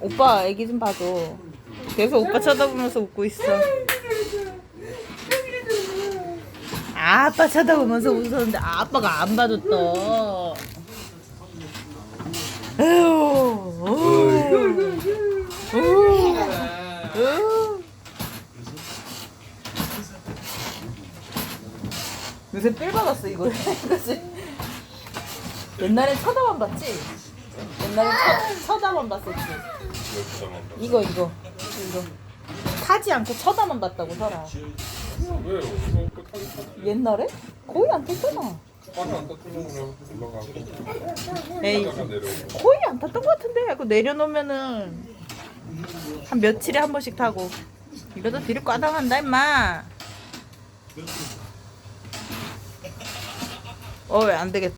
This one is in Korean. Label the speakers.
Speaker 1: 오빠 애기 좀 봐줘. 계속 오빠 쳐다보면서 웃고 있어. 아빠 쳐다보면서 웃었는데 아빠가 안. 어휴. 요새 삘 받았어 이거. 옛날엔 쳐다만 봤지. 옛날에 쳐, 쳐다만 봤었지. 이거 이거 이거 타지 않고 쳐다만 봤다고 설아. 옛날에 거의 안 탔잖아. 에이. 거의 안 탔던 것 같은데. 그 내려놓으면은 한 며칠에 한 번씩 타고. 이러다 뒤를 꽈당한다 임마. 어왜 안 되겠다.